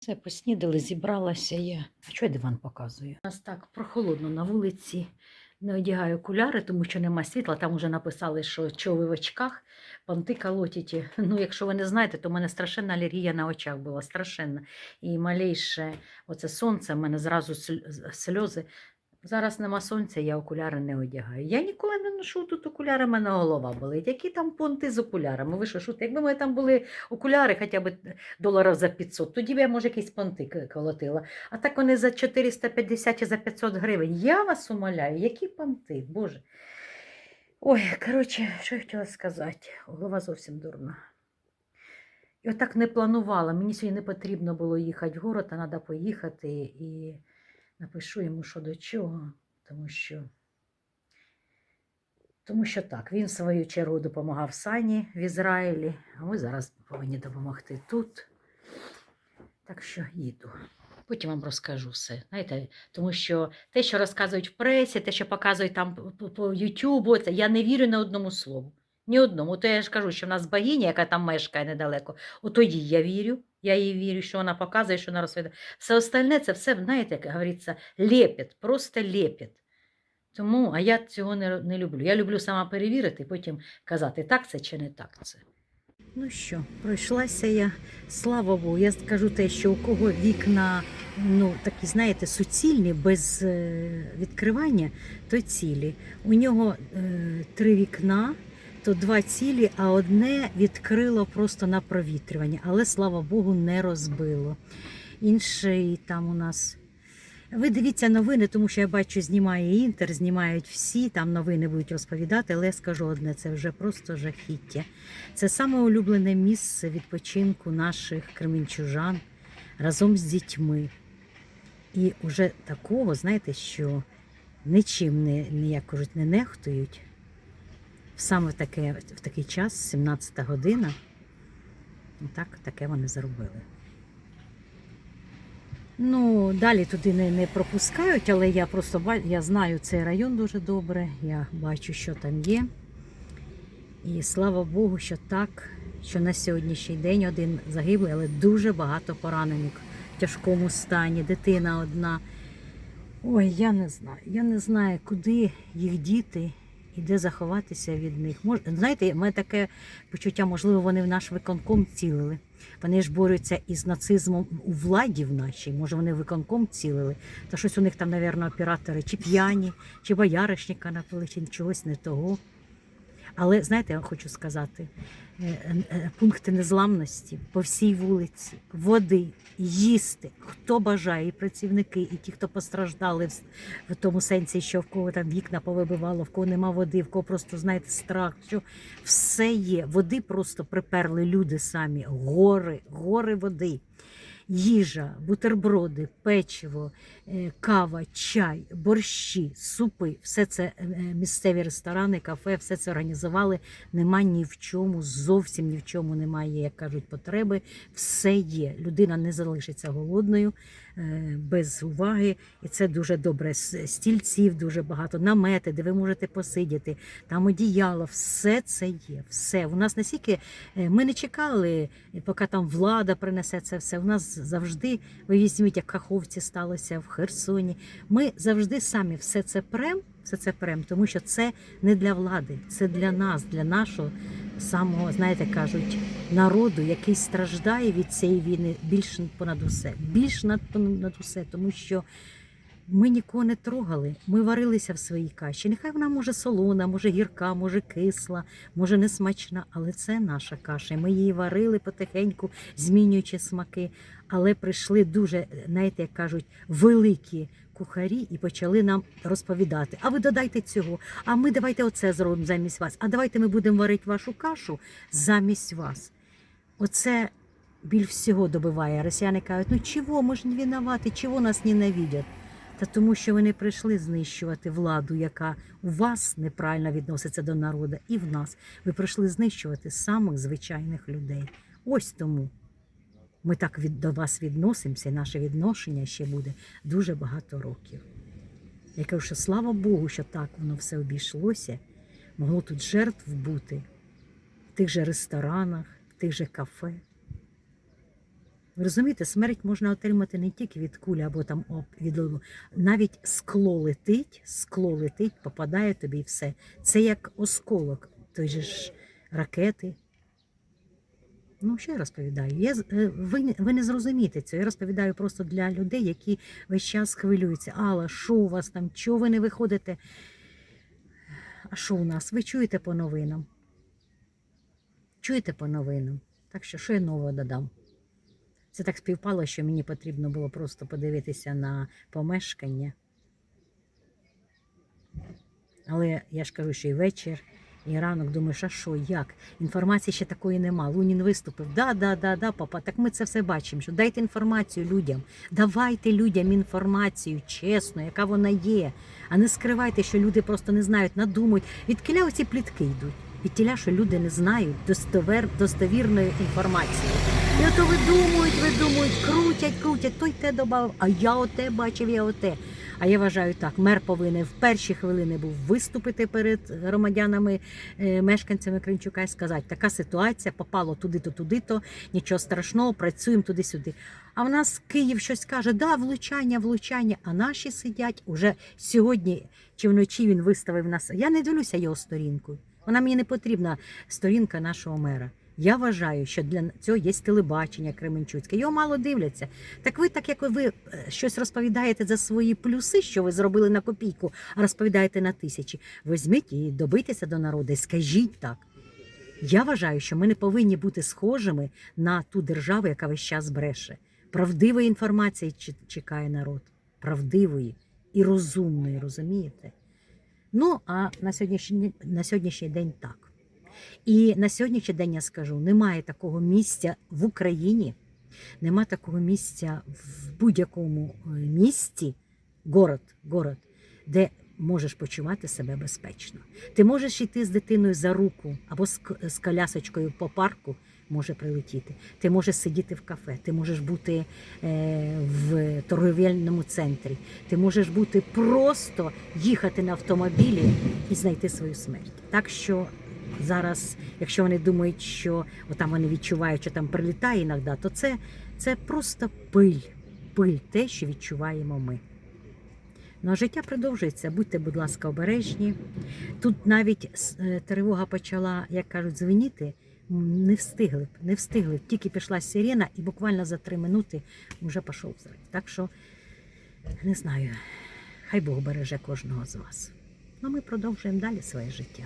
Все, поснідали, зібралася я. А що я диван показую? У нас так прохолодно на вулиці. Не одягаю окуляри, тому що нема світла. Там вже написали, що чого ви в очках, панти колотять. Ну, якщо ви не знаєте, то в мене страшенна алергія на очах була, страшенна. І малейше оце сонце, в мене зразу сль- сльози. Зараз нема сонця, я окуляри не одягаю. Я ніколи не ношу тут окуляри, мене голова болить. Які там понти з окулярами? Ви що, шутите? Якби мене там були окуляри хоча б доларів за 500, тоді б я, може, якісь понти колотила. А так вони за 450 чи за 500 гривень. Я вас умоляю, які понти, Боже. Ой, коротше, що я хотіла сказати? Голова зовсім дурна. І отак не планувала. Мені сьогодні не потрібно було їхати в город, а треба поїхати і напишу йому, що до чого, тому що. Тому що так, він в свою чергу допомагав Сані в Ізраїлі, а ми зараз повинні допомогти тут. Так що їду. Потім вам розкажу все. Знаєте, тому що те, що розказують в пресі, те, що показують там по- Ютубу, я не вірю на одному слову. Ні одному. То я ж кажу, що в нас богиня, яка там мешкає недалеко, ото їй я вірю. Я їй вірю, що вона показує, що вона розповідає. Все остальне це все, знаєте, як говориться, лепет, просто лепет. Тому, а я цього не, не люблю. Я люблю сама перевірити, потім казати, так це чи не так це. Ну що, пройшлася я, слава Богу, я скажу те, що у кого вікна ну, такі, знаєте, суцільні, без е, відкривання, то цілі. У нього е, три вікна, то два цілі, а одне відкрило просто на провітрювання, але слава Богу, не розбило. Інший там у нас. Ви дивіться новини, тому що я бачу, знімає інтер, знімають всі, там новини будуть розповідати, але я скажу одне, це вже просто жахіття. Це саме улюблене місце відпочинку наших кременчужан разом з дітьми. І вже такого, знаєте, що нічим не, не як кажуть, не нехтують. Саме таке, в такий час, 17 година, так, таке вони зробили. Ну, далі туди не, не пропускають, але я просто я знаю цей район дуже добре, я бачу, що там є. І слава Богу, що так, що на сьогоднішній день один загиблий, але дуже багато поранених в тяжкому стані, дитина одна. Ой, я не знаю. Я не знаю, куди їх діти і де заховатися від них. Мож, знаєте, в мене таке почуття, можливо, вони в наш виконком цілили. Вони ж борються із нацизмом у владі в нашій. Може, вони виконком цілили. Та щось у них там, мабуть, оператори чи п'яні, чи бояришника напили, чи чогось не того. Але знаєте, я хочу сказати, е, е, пункти незламності по всій вулиці, води, їсти, хто бажає, і працівники, і ті, хто постраждали в тому сенсі, що в кого там вікна повибивало, в кого нема води, в кого просто знаєте страх, що все є. Води просто приперли люди самі, гори, гори води. Їжа, бутерброди, печиво, е, кава, чай, борщі, супи, все це е, місцеві ресторани, кафе, все це організували. Нема ні в чому, зовсім ні в чому немає, як кажуть, потреби. Все є. Людина не залишиться голодною, е, без уваги, і це дуже добре. Стільців дуже багато, намети, де ви можете посидіти, там одіяло, все це є. Все. У нас настільки е, ми не чекали, е, поки там влада принесе це все. У нас завжди, ви візьміть, як Каховці сталося в Херсоні. Ми завжди самі все це прем, все це прем, тому що це не для влади, це для нас, для нашого самого, знаєте, кажуть, народу, який страждає від цієї війни більш понад усе, більш над понад усе, тому що. Ми нікого не трогали, ми варилися в своїй каші. Нехай вона може солона, може гірка, може кисла, може не смачна, але це наша каша. Ми її варили потихеньку, змінюючи смаки. Але прийшли дуже, знаєте, як кажуть, великі кухарі і почали нам розповідати. А ви додайте цього, а ми давайте оце зробимо замість вас. А давайте ми будемо варити вашу кашу замість вас. Оце біль всього добиває. Росіяни кажуть, ну чого, ми ж не винуваті, чого нас ненавидять? Та тому, що вони прийшли знищувати владу, яка у вас неправильно відноситься до народу, і в нас. Ви прийшли знищувати самих звичайних людей. Ось тому ми так від, до вас відносимося, і наше відношення ще буде дуже багато років. Я кажу, що слава Богу, що так воно все обійшлося. Могло тут жертв бути в тих же ресторанах, в тих же кафе. Ви розумієте, смерть можна отримати не тільки від кулі або там від лобу. навіть скло летить, скло летить, попадає тобі і все. Це як осколок, той же ж ракети. Ну, я розповідаю? Я, е, ви, ви не зрозумієте цього. Я розповідаю просто для людей, які весь час хвилюються. Алла, що у вас там? Чого ви не виходите? А що у нас? Ви чуєте по новинам? Чуєте по новинам? Так що, що я нового додам? Це так співпало, що мені потрібно було просто подивитися на помешкання. Але я ж кажу, що і вечір, і ранок думаєш, а що, як? Інформації ще такої нема. Лунін виступив. Да, да, да, да, папа. Так ми це все бачимо. Що дайте інформацію людям. Давайте людям інформацію, чесно, яка вона є. А не скривайте, що люди просто не знають, надумують. Від кіля оці плітки йдуть. Від тіля, що люди не знають достовер, достовірної інформації. І ото видумують, видумують, крутять, крутять, той те додав, а я оте бачив, я оте. А я вважаю так, мер повинен в перші хвилини був виступити перед громадянами, е, мешканцями Кримчука і сказати, така ситуація, попало туди-то, туди-то, нічого страшного, працюємо туди-сюди. А в нас Київ щось каже, да, влучання, влучання, а наші сидять уже сьогодні чи вночі він виставив нас. Я не дивлюся його сторінку. Вона мені не потрібна сторінка нашого мера. Я вважаю, що для цього є телебачення Кременчуцьке. Його мало дивляться. Так ви, так як ви е, щось розповідаєте за свої плюси, що ви зробили на копійку, а розповідаєте на тисячі, візьміть і добийтеся до народу, і скажіть так. Я вважаю, що ми не повинні бути схожими на ту державу, яка весь час бреше. Правдивої інформації чекає народ. Правдивої і розумної, розумієте? Ну, а на сьогоднішній, на сьогоднішній день так. І на сьогоднішній день я скажу: немає такого місця в Україні, нема такого місця в будь-якому е, місті, город, город, де можеш почувати себе безпечно. Ти можеш йти з дитиною за руку або з, колясочкою по парку. Може прилетіти. Ти можеш сидіти в кафе, ти можеш бути е, в торговельному центрі, ти можеш бути просто їхати на автомобілі і знайти свою смерть. Так що зараз, якщо вони думають, що отам вони відчувають, що там прилітає іноді, то це, це просто пиль, пиль, те, що відчуваємо ми. Ну, а життя продовжується. Будьте, будь ласка, обережні. Тут навіть е, тривога почала, як кажуть, дзвеніти. Не встигли б, не встигли. б. Тільки пішла сирена, і буквально за три минути вже пішов взрив. Так що не знаю. Хай Бог береже кожного з вас. Ну, ми продовжуємо далі своє життя.